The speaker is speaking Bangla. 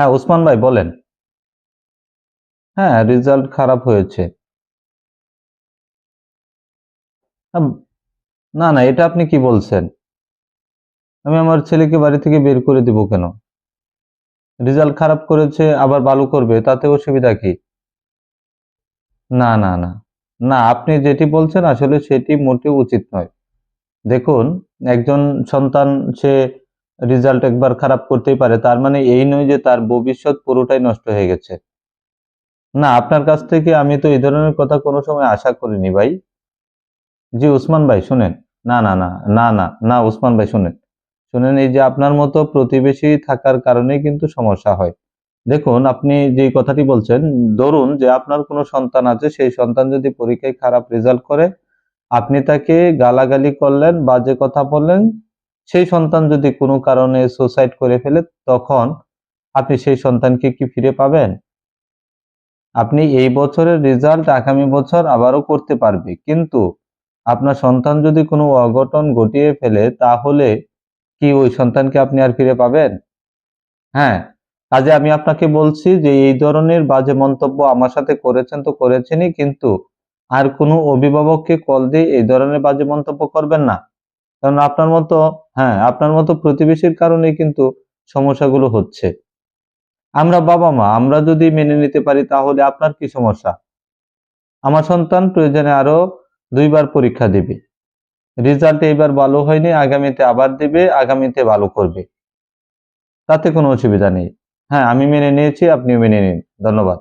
হ্যাঁ ওসমান ভাই, বলেন। হ্যাঁ রেজাল্ট খারাপ হয়েছে। না না, এটা আপনি কি বলছেন? আমি আমার ছেলেকে বাড়ি থেকে বের করে দিব কেন? রেজাল্ট খারাপ করেছে, আবার ভালো করবে, তাতে অসুবিধা কি? না না না না, আপনি যেটি বলছেন আসলে সেটি মোটেও উচিত নয়। দেখুন, একজন সন্তান, সে রেজাল্ট একবার খারাপ করতেই পারে, তার মানে এই নয় যে তার ভবিষ্যৎ পুরোটাই নষ্ট হয়ে গেছে। না, আপনার কাছ থেকে আমি তো এই ধরনের কথা কোনো সময় আশা করিনি ভাই। জি, উসমান ভাই, শুনেন। না না না না না না, উসমান ভাই, শুনেন। শুনেন, এই যে আপনার মতো প্রতিবেশী থাকার কারণে কিন্তু সমস্যা হয়। দেখুন, আপনি যে কথাটি বলছেন, ধরুন যে আপনার কোনো সন্তান আছে, সেই সন্তান যদি পরীক্ষায় খারাপ রেজাল্ট করে, আপনি তাকে গালাগালি করলেন, বাজে কথা বললেন সেই সন্তান যদি কোনো কারণে সুসাইড করে ফেলে, তখন আপনি সেই সন্তানকে কি ফিরে পাবেন? আপনি এই বছরের রেজাল্ট আগামী বছর আবারও করতে পারবে। কিন্তু আপনার সন্তান যদি কোনো অঘটন ঘটিয়ে ফেলে, তাহলে কি ওই সন্তানকে আপনি আর ফিরে পাবেন? হ্যাঁ কাজে আমি আপনাকে বলছি যে এই ধরনের বাজে মন্তব্য আমার সাথে করেছেন তো করেছেনই, কিন্তু আর কোনো অভিভাবককে কল দিয়ে এই ধরনের বাজে মন্তব্য করবেন না। কারণ আপনার মতো হ্যাঁ আপনার মতো প্রতিবেশীর কারণে কিন্তু সমস্যাগুলো হচ্ছে। আমরা বাবা মা, আমরা যদি মেনে নিতে পারি তাহলে আপনার কি সমস্যা? আমার সন্তান প্রয়োজনে আরও দুইবার পরীক্ষা দিবে। রেজাল্ট এইবার ভালো হয়নি, আগামীতে আবার দিবে, আগামীতে ভালো করবে। তাতে কোনো অসুবিধা নেই। হ্যাঁ আমি মেনে নিয়েছি, আপনিও মেনে নিন। ধন্যবাদ।